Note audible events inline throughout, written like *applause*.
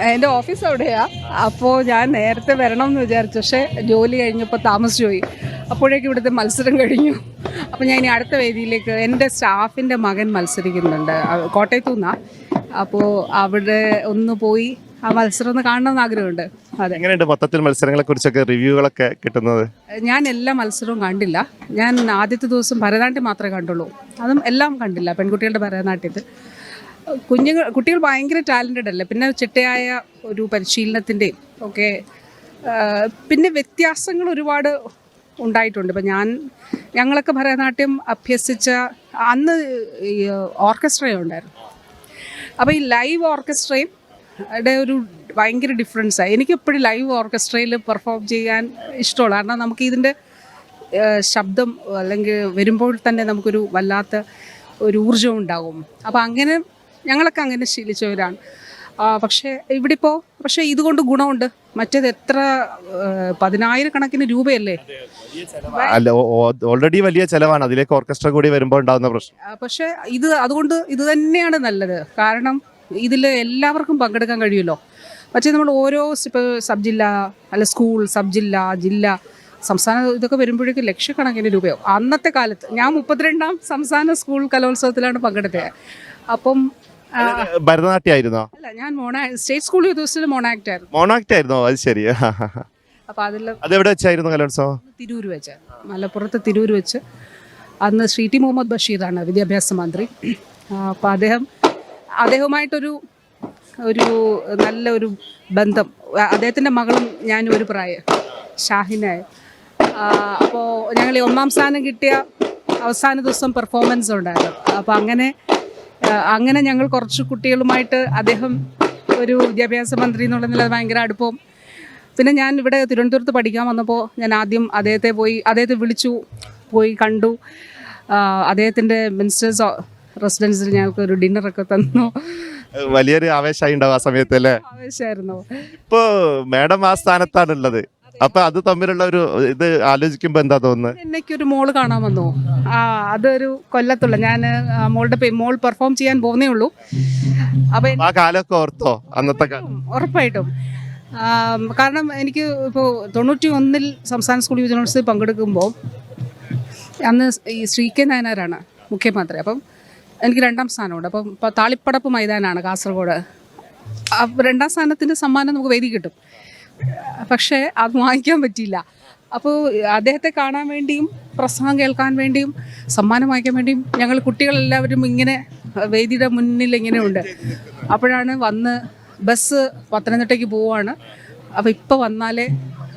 എന്റെ ഓഫീസ് അവിടെയാ. അപ്പോ ഞാൻ നേരത്തെ വരണം എന്ന് വിചാരിച്ചു. പക്ഷേ ജോലി കഴിഞ്ഞപ്പോൾ താമസിച്ചു പോയി. അപ്പോഴേക്കും ഇവിടുത്തെ മത്സരം കഴിഞ്ഞു. അപ്പോൾ ഞാൻ ഇനി അടുത്ത വേദിയിലേക്ക് എന്റെ സ്റ്റാഫിന്റെ മകൻ മത്സരിക്കുന്നുണ്ട്. കോട്ടയത്തു നിന്നാണ് അപ്പോൾ അവിടെ ഒന്ന് പോയി ആ മത്സരം ഒന്ന് കാണണമെന്ന് ആഗ്രഹമുണ്ട്. അതെ. എങ്ങനെയുണ്ട് മൊത്തത്തിൽ മത്സരങ്ങളെ കുറിച്ചൊക്കെ റിവ്യൂകളൊക്കെ കിട്ടുന്നത്? ഞാൻ എല്ലാ മത്സരവും കണ്ടില്ല. ഞാൻ ആദ്യത്തെ ദിവസം ഭരതനാട്യം മാത്രമേ കണ്ടുള്ളൂ. അതും എല്ലാം കണ്ടില്ല. പെൺകുട്ടികളുടെ ഭരതനാട്യത്തിൽ. കുഞ്ഞുങ്ങൾ കുട്ടികൾ ഭയങ്കര ടാലന്റഡ് അല്ലേ? പിന്നെ ചിട്ടയായ ഒരു പരിശീലനത്തിന്റെയും ഒക്കെ പിന്നെ വ്യത്യാസങ്ങൾ ഒരുപാട് ഉണ്ടായിട്ടുണ്ട്. ഇപ്പം ഞാൻ ഞങ്ങളൊക്കെ ഭരതനാട്യം അഭ്യസിച്ച അന്ന് ഈ ഓർക്കസ്ട്രയുണ്ടായിരുന്നു അപ്പോൾ ഈ ലൈവ് ഓർക്കസ്ട്രയും ടെ ഒരു ഭയങ്കര ഡിഫറൻസാണ് എനിക്കെപ്പോഴും ലൈവ് ഓർക്കസ്ട്രയിൽ പെർഫോം ചെയ്യാൻ ഇഷ്ടമുള്ള കാരണം നമുക്ക് ഇതിന്റെ ശബ്ദം അല്ലെങ്കിൽ വരുമ്പോൾ തന്നെ നമുക്കൊരു വല്ലാത്ത ഒരു ഊർജം ഉണ്ടാകും അപ്പോൾ അങ്ങനെ ഞങ്ങളൊക്കെ അങ്ങനെ ശീലിച്ചവരാണ്. പക്ഷേ ഇവിടെ ഇപ്പോൾ പക്ഷേ ഇതുകൊണ്ട് ഗുണമുണ്ട്. മറ്റേത് എത്ര പതിനായിരക്കണക്കിന് രൂപയല്ലേ? അല്ല ഓൾറെഡി വലിയ ചെലവാണ്. അതിലേക്ക് ഓർക്കസ്ട്ര കൂടി വരുമ്പോൾ ഉണ്ടാകുന്ന പ്രശ്നം. പക്ഷേ ഇത് അതുകൊണ്ട് ഇത് തന്നെയാണ് നല്ലത്. കാരണം ഇതിൽ എല്ലാവർക്കും പങ്കെടുക്കാൻ കഴിയുമല്ലോ. പക്ഷേ നമ്മൾ ഓരോ ഇപ്പോൾ സബ് ജില്ല അല്ല സ്കൂൾ സബ് ജില്ല ജില്ല സംസ്ഥാന ഇതൊക്കെ വരുമ്പോഴേക്കും ലക്ഷക്കണക്കിന് രൂപയാവും. അന്നത്തെ കാലത്ത് ഞാൻ മുപ്പത്തിരണ്ടാം സംസ്ഥാന സ്കൂൾ കലോത്സവത്തിലാണ് പങ്കെടുത്തത്. അപ്പം ആ, ഭരതനാട്യമായിരുന്നോ അല്ല ഞാൻ mono state school youth mono act ആയിരുന്നു മോണാക്ട് ആയിരുന്നോ അത് ശരി. അപ്പോൾ അതിൽ അതെവിടെ വെച്ചായിരുന്നു കലോത്സവം? തിരൂർ വെച്ച്. മലപ്പുറത്ത് തിരൂർ വെച്ച്. അന്ന് ശ്രീ ടി മുഹമ്മദ് ബഷീറാണ് വിദ്യാഭ്യാസ മന്ത്രി. അപ്പോൾ അദ്ദേഹം അദ്ദേഹവുമായിട്ടൊരു ഒരു നല്ല ഒരു ബന്ധം അദ്ദേഹത്തിന്റെ അദ്ദേഹത്തിന്റെ മകളും ഞാനും ഒരു പ്രായം ഷാഹിനായ. അപ്പോൾ ഞങ്ങൾ ഈ ഒന്നാം സ്ഥാനം കിട്ടിയ അവസാന ദിവസം പെർഫോമൻസ് ഉണ്ടായിരുന്നു. അപ്പോൾ അങ്ങനെ അങ്ങനെ ഞങ്ങൾ കുറച്ച് കുട്ടികളുമായിട്ട് അദ്ദേഹം ഒരു വിദ്യാഭ്യാസ മന്ത്രി എന്നുള്ള നില ഭയങ്കര അടുപ്പവും പിന്നെ ഞാൻ ഇവിടെ തിരുവനന്തപുരത്ത് പഠിക്കാൻ വന്നപ്പോൾ ഞാൻ ആദ്യം അദ്ദേഹത്തെ പോയി അദ്ദേഹത്തെ വിളിച്ചു പോയി കണ്ടു. അദ്ദേഹത്തിന്റെ മിനിസ്റ്റേഴ്സ് റെസിഡൻസിൽ ഞങ്ങൾക്ക് ഒരു ഡിന്നറൊക്കെ തന്നു. വലിയൊരു ആവേശമായി ഉണ്ടാവും ആ സമയത്ത് അല്ലേ? ആവേശമായിരുന്നു. ഇപ്പോ മാഡം ആ സ്ഥാനത്താണുള്ളത്. അപ്പൊ അത് തമ്മിലുള്ള ഒരു ഇത് ആലോചിക്കുമ്പോ എന്താ തോന്നുന്നത്? എന്നേക്കൊരു മോൾ കാണാൻ വന്നു. ആ അതൊരു കൊല്ലത്തുള്ള. ഞാൻ മോളുടെ മോൾ പെർഫോം ചെയ്യാൻ പോകുന്നേ ഉള്ളൂ. അപ്പൊ ആ കാലമൊക്കെ ഓർത്തോ അന്നത്തെ കാലം? ഉറപ്പായിട്ടും. കാരണം എനിക്ക് ഇപ്പോൾ തൊണ്ണൂറ്റി ഒന്നിൽ സംസ്ഥാന സ്കൂൾ യുവജനോത്സവത്തിൽ പങ്കെടുക്കുമ്പോൾ അന്ന് ഈ ശ്രീ കെ നായനാരാണ് മുഖ്യമന്ത്രി. അപ്പം എനിക്ക് രണ്ടാം സ്ഥാനമുണ്ട്. അപ്പം ഇപ്പം താളിപ്പടപ്പ് മൈതാനാണ് കാസർഗോഡ്. രണ്ടാം സ്ഥാനത്തിന്റെ സമ്മാനം നമുക്ക് വേദി കിട്ടും. പക്ഷേ അത് വാങ്ങിക്കാൻ പറ്റിയില്ല. അപ്പോൾ അദ്ദേഹത്തെ കാണാൻ വേണ്ടിയും പ്രസംഗം കേൾക്കാൻ വേണ്ടിയും സമ്മാനം വാങ്ങിക്കാൻ വേണ്ടിയും ഞങ്ങൾ കുട്ടികളെല്ലാവരും ഇങ്ങനെ വേദിയുടെ മുന്നിൽ ഇങ്ങനെ ഉണ്ട്. അപ്പോഴാണ് വന്ന് ബസ് പത്തനംതിട്ടയ്ക്ക് പോവാണ് അപ്പോൾ ഇപ്പോൾ വന്നാലേ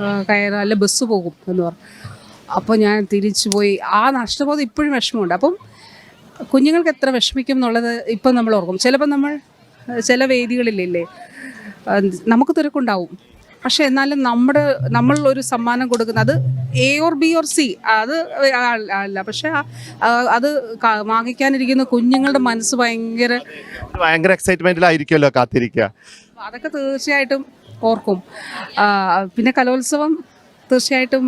ആ, കയറാം അല്ലെ ബസ് പോകും എന്ന് പറഞ്ഞു. അപ്പോൾ ഞാൻ തിരിച്ചു പോയി. ആ നഷ്ടബോധം ഇപ്പോഴും വിഷമമുണ്ട്. അപ്പം കുഞ്ഞുങ്ങൾക്ക് എത്ര വിഷമിക്കും എന്നുള്ളത് ഇപ്പം നമ്മൾ ഓർക്കും. ചിലപ്പോൾ നമ്മൾ ചില വേദികളിലില്ലേ ആ, നമുക്ക് തിരക്കുണ്ടാവും പക്ഷെ എന്നാലും നമ്മുടെ നമ്മൾ ഒരു സമ്മാനം കൊടുക്കുന്നത് അത് A or B or C അത് അല്ല. പക്ഷെ അത് വാങ്ങിക്കാനിരിക്കുന്ന കുഞ്ഞുങ്ങളുടെ മനസ്സ് ഭയങ്കര ഭയങ്കര എക്സൈറ്റ്മെന്റിലായിരിക്കുമല്ലോ കാത്തിരിക്കുക. അതൊക്കെ തീർച്ചയായിട്ടും ഓർക്കും. പിന്നെ കലോത്സവം തീർച്ചയായിട്ടും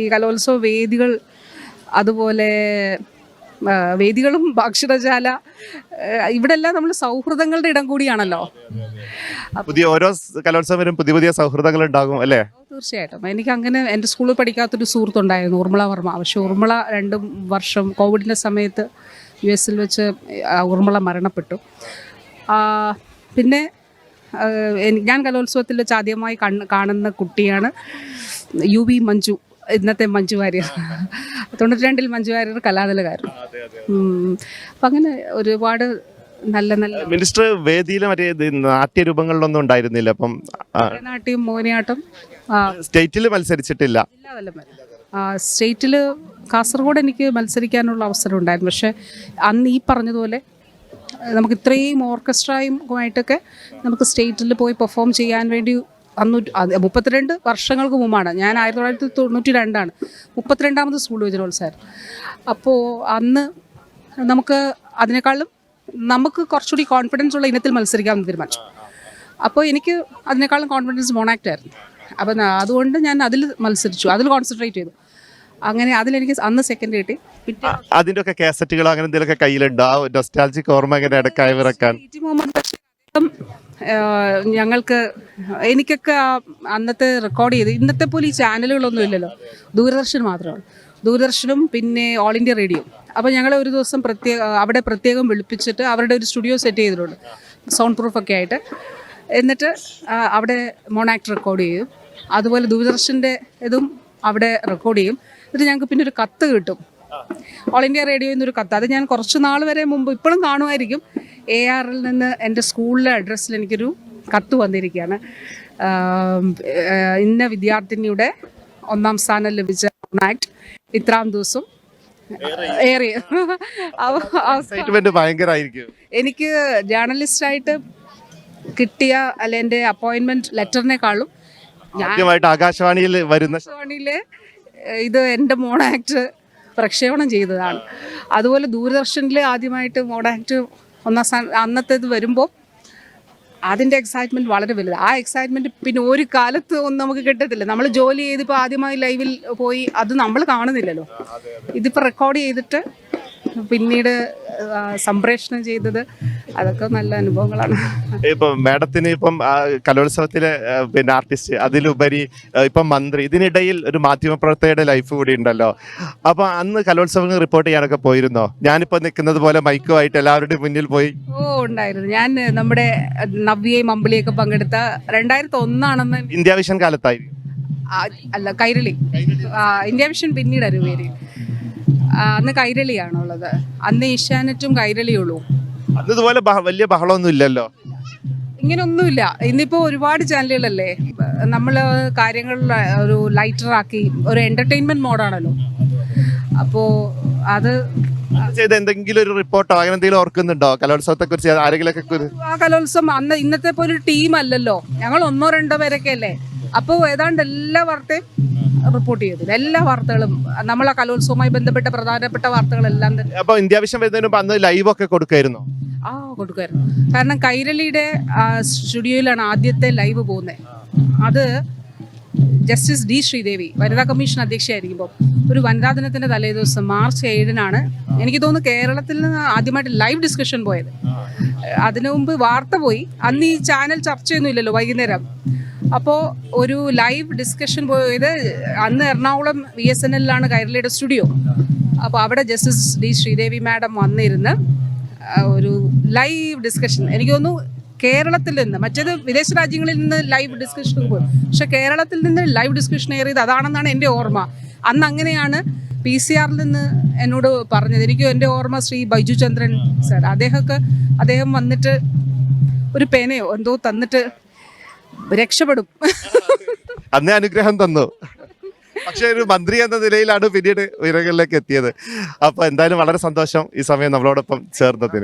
ഈ കലോത്സവ വേദികൾ അതുപോലെ വേദികളും ഭക്ഷണശാല ഇവിടെ ഇവിടെല്ലാം നമ്മൾ സൗഹൃദങ്ങളുടെ ഇടം കൂടിയാണല്ലോ. പുതിയ ഓരോ കലോത്സവരും കലോത്സവം വരും പുതിയ പുതിയ സൗഹൃദങ്ങൾ ഉണ്ടാകും അല്ലേ? തീർച്ചയായിട്ടും. എനിക്ക് അങ്ങനെ എന്റെ സ്കൂളിൽ പഠിക്കാത്തൊരു സുഹൃത്തുണ്ടായിരുന്നു ഉർമ്മള വർമ്മ. പക്ഷെ ഉർമ്മള രണ്ട് വർഷം കോവിഡിന്റെ സമയത്ത് യു എസിൽ വെച്ച് ആ, ഉർമിള മരണപ്പെട്ടു. പിന്നെ ഞാൻ കലോത്സവത്തിൽ വെച്ച് ആദ്യമായി കാണുന്ന കുട്ടിയാണ് യു വി മഞ്ജു ഇന്നത്തെ മഞ്ജു വാര്യർ. തൊണ്ണൂറ്റി രണ്ടിൽ മഞ്ജു വാര്യർ കലാതലകാരൻ അപ്പം അങ്ങനെ ഒരുപാട് നല്ല നല്ല മിനിസ്റ്റർ വേദിയിൽ മറ്റേ നാട്യരൂപങ്ങളിലൊന്നും ഉണ്ടായിരുന്നില്ല. അപ്പം നാട്യം മോഹിനിയാട്ടം സ്റ്റേറ്റിൽ മത്സരിച്ചിട്ടില്ല. സ്റ്റേറ്റിൽ കാസർഗോഡ് എനിക്ക് മത്സരിക്കാനുള്ള അവസരം ഉണ്ടായിരുന്നു. പക്ഷേ അന്ന് ഈ പറഞ്ഞതുപോലെ നമുക്ക് ഇത്രയും ഓർക്കസ്ട്രയും ആയിട്ടൊക്കെ നമുക്ക് സ്റ്റേറ്റിൽ പോയി പെർഫോം ചെയ്യാൻ വേണ്ടി അന്ന് അത് മുപ്പത്തിരണ്ട് വർഷങ്ങൾക്ക് മുമ്പാണ്. ഞാൻ ആയിരത്തി തൊള്ളായിരത്തി തൊണ്ണൂറ്റി രണ്ടാണ് മുപ്പത്തിരണ്ടാമത് സ്കൂൾ വിജനോത്സവം അപ്പോൾ അന്ന് നമുക്ക് അതിനേക്കാളും നമുക്ക് കുറച്ചുകൂടി കോൺഫിഡൻസ് ഉള്ള ഇനത്തിൽ മത്സരിക്കാമെന്ന് തീരുമാനിച്ചു. അപ്പോൾ എനിക്ക് അതിനേക്കാളും കോൺഫിഡൻസ് മോണാക്റ്റ് ആയിരുന്നു. അപ്പം അതുകൊണ്ട് ഞാൻ അതിൽ മത്സരിച്ചു. അതിൽ കോൺസെൻട്രേറ്റ് ചെയ്തു. അങ്ങനെ അതിലെനിക്ക് അന്ന് സെക്കൻഡ് കിട്ടി. അതിന്റെ ഒക്കെ കാസറ്റുകൾ അങ്ങനെ എന്തെങ്കിലുമൊക്കെ കയ്യിലുണ്ട്. ആ നൊസ്റ്റാൾജിക് ഓർമ്മ ഇങ്ങനെ ഇടക്കായി വിറക്കാൻ. മുഹമ്മദ് ബഷീർ ഞങ്ങൾക്ക് എനിക്കൊക്കെ അന്നത്തെ റെക്കോർഡ് ചെയ്ത് ഇന്നത്തെ പോലെ ഈ ചാനലുകളൊന്നും ഇല്ലല്ലോ. ദൂരദർശൻ മാത്രമാണ്. ദൂരദർശനും പിന്നെ ഓൾ ഇന്ത്യ റേഡിയോ അപ്പോൾ ഞങ്ങളെ ഒരു ദിവസം പ്രത്യേക അവിടെ പ്രത്യേകം വിളിപ്പിച്ചിട്ട് അവരുടെ ഒരു സ്റ്റുഡിയോ സെറ്റ് ചെയ്തിട്ടുണ്ട്. സൗണ്ട് പ്രൂഫൊക്കെ ആയിട്ട്. എന്നിട്ട് അവിടെ മോണാക്ട് റെക്കോർഡ് ചെയ്യും. അതുപോലെ ദൂരദർശന്റെ ഇതും അവിടെ റെക്കോർഡ് ചെയ്യും. എന്നിട്ട് ഞങ്ങൾക്ക് പിന്നെ ഒരു കത്ത് കിട്ടും. ഓൾ ഇന്ത്യ റേഡിയോ നിന്നൊരു കത്ത്. അത് ഞാൻ കുറച്ച് നാൾ വരെ മുമ്പ് ഇപ്പോഴും കാണുമായിരിക്കും. എ ആറിൽ നിന്ന് എന്റെ സ്കൂളിലെ അഡ്രസ്സിൽ എനിക്കൊരു കത്ത് വന്നിരിക്കുകയാണ്. ഇന്ന വിദ്യാർത്ഥിനിയുടെ ഒന്നാം സ്ഥാനം ലഭിച്ച ആക്ട് ഇത്രാം ദിവസം ഏറി *laughs* എനിക്ക് ജേർണലിസ്റ്റായിട്ട് കിട്ടിയ അല്ലെ എന്റെ അപ്പോയിൻമെന്റ് ലെറ്ററിനെക്കാളും ആദ്യമായിട്ട് ആകാശവാണിയിൽ വരുന്ന ആകാശവാണിയിലെ ഇത് എന്റെ മോണാക്ട് പ്രക്ഷേപണം ചെയ്തതാണ്. അതുപോലെ ദൂരദർശനിൽ ആദ്യമായിട്ട് മോണാക്ട് ഒന്നാം സ്ഥാനം അന്നത്തേത് വരുമ്പോൾ അതിന്റെ എക്സൈറ്റ്മെന്റ് വളരെ വലുത്. ആ എക്സൈറ്റ്മെന്റ് പിന്നെ ഒരു കാലത്ത് ഒന്നും നമുക്ക് കിട്ടത്തില്ല. നമ്മൾ ജോലി ചെയ്തിപ്പോൾ ആദ്യമായി ലൈവിൽ പോയി അത് നമ്മൾ കാണുന്നില്ലല്ലോ. ഇതിപ്പോൾ റെക്കോർഡ് ചെയ്തിട്ട് പിന്നീട് സംപ്രേഷണം ചെയ്തത് അതൊക്കെ നല്ല അനുഭവങ്ങളാണ്. ഇപ്പൊ മാഡത്തിന് ഇപ്പം കലോത്സവത്തിലെ പിന്നെ ആർട്ടിസ്റ്റ് അതിലുപരി ഇപ്പം മന്ത്രി ഇതിനിടയിൽ ഒരു മാധ്യമപ്രവർത്തകയുടെ ലൈഫ് കൂടി ഉണ്ടല്ലോ. അപ്പൊ അന്ന് കലോത്സവങ്ങൾ റിപ്പോർട്ട് ചെയ്യാനൊക്കെ പോയിരുന്നോ? ഞാനിപ്പോ നിൽക്കുന്നത് പോലെ മൈക്കുമായിട്ട് എല്ലാവരുടെയും മുന്നിൽ പോയി. ഓ ഉണ്ടായിരുന്നു. ഞാൻ നമ്മുടെ നവ്യയും അമ്പിളിയൊക്കെ പങ്കെടുത്ത രണ്ടായിരത്തി ഒന്നാണെന്ന് ഇന്ത്യ വിഷൻ കാലത്തായി. അല്ല കൈരളി. ഇന്ത്യ വിഷൻ പിന്നീട് പേര്. അന്ന് കൈരളിയാണുള്ളത്. അന്ന് ഏഷ്യാനെറ്റും കൈരളിയുള്ളൂ. അന്ന് ഇതുപോലെ വലിയ ബഹളമൊന്നും ഇല്ലല്ലോ. ഇങ്ങനൊന്നുമില്ല. ഇന്നിപ്പോ ഒരുപാട് ചാനലുകളല്ലേ? നമ്മൾ കാര്യങ്ങൾ ഒരു ലൈറ്റർ ആക്കി ഒരു എന്റർടൈൻമെന്റ് മോഡാണല്ലോ. അപ്പോ അത് ചെയ്ത എന്തെങ്കിലും ഒരു റിപ്പോർട്ടോ അങ്ങനെ എന്തെങ്കിലും ഓർക്കുന്നുണ്ടോ? കലോത്സവത്തെ കുറിച്ച് ആരെങ്കിലും ആ കലോത്സവം അന്ന് ഇന്നത്തെ പോലെ ഒരു ടീം അല്ലല്ലോ. ഞങ്ങൾ ഒന്നോ രണ്ടോ പേരൊക്കെ അല്ലേ? അപ്പോൾ ഏതാണ്ട് എല്ലാ വാർത്തയും റിപ്പോർട്ട് ചെയ്തു എല്ലാ വാർത്തകളും നമ്മളെ കലോത്സവവുമായി ബന്ധപ്പെട്ട പ്രധാനപ്പെട്ട വാർത്തകളെല്ലാം തന്നെ. അപ്പൊ ഇന്ത്യ വിഷൻ വരുന്നതിന് മുമ്പ് അന്ന് ലൈവ് ഒക്കെ കൊടുക്കായിരുന്നു ആ കൊടുക്കായിരുന്നു കാരണം കൈരളിയുടെ സ്റ്റുഡിയോയിലാണ് ആദ്യത്തെ ലൈവ് പോകുന്നത് അത് ജസ്റ്റിസ് ഡി ശ്രീദേവി വനിതാ കമ്മീഷൻ അധ്യക്ഷയായിരിക്കുമ്പോൾ ഒരു വനിതാ ദിനത്തിന്റെ തലേദിവസം മാർച്ച് ഏഴിനാണ് എനിക്ക് തോന്നുന്നു കേരളത്തിൽ നിന്ന് ആദ്യമായിട്ട് ലൈവ് ഡിസ്കഷൻ പോയത്. അതിനു മുമ്പ് വാർത്ത പോയി. അന്ന് ഈ ചാനൽ ചർച്ചയൊന്നും ഇല്ലല്ലോ വൈകുന്നേരം. അപ്പോൾ ഒരു ലൈവ് ഡിസ്കഷൻ പോയത് അന്ന് എറണാകുളം വി എസ് എൻ എല്ലാണ് കൈരളിയുടെ സ്റ്റുഡിയോ അപ്പോൾ അവിടെ ജസ്റ്റിസ് ഡി ശ്രീദേവി മാഡം വന്നിരുന്ന് ഒരു ലൈവ് ഡിസ്കഷൻ എനിക്ക് തോന്നുന്നു കേരളത്തിൽ നിന്ന് മറ്റേത് വിദേശ രാജ്യങ്ങളിൽ നിന്ന് ലൈവ് ഡിസ്കഷൻ പോയി. പക്ഷെ കേരളത്തിൽ നിന്ന് ലൈവ് ഡിസ്കഷൻ ഏറിയത് അതാണെന്നാണ് എന്റെ ഓർമ്മ. അന്ന് അങ്ങനെയാണ് പി സി ആറിൽ നിന്ന് എന്നോട് പറഞ്ഞത്. എനിക്ക് എന്റെ ഓർമ്മ ശ്രീ ബൈജു ചന്ദ്രൻ സാർ. അദ്ദേഹമൊക്കെ അദ്ദേഹം വന്നിട്ട് ഒരു പേനയോ എന്തോ തന്നിട്ട് രക്ഷപ്പെടും. അന്നേ അനുഗ്രഹം തന്നു. പക്ഷെ ഒരു മന്ത്രി എന്ന നിലയിലാണ് പിന്നീട് ഉയരങ്ങളിലേക്ക് എത്തിയത്. അപ്പൊ എന്തായാലും വളരെ സന്തോഷം ഈ സമയം നമ്മളോടൊപ്പം ചേർന്നതിന്.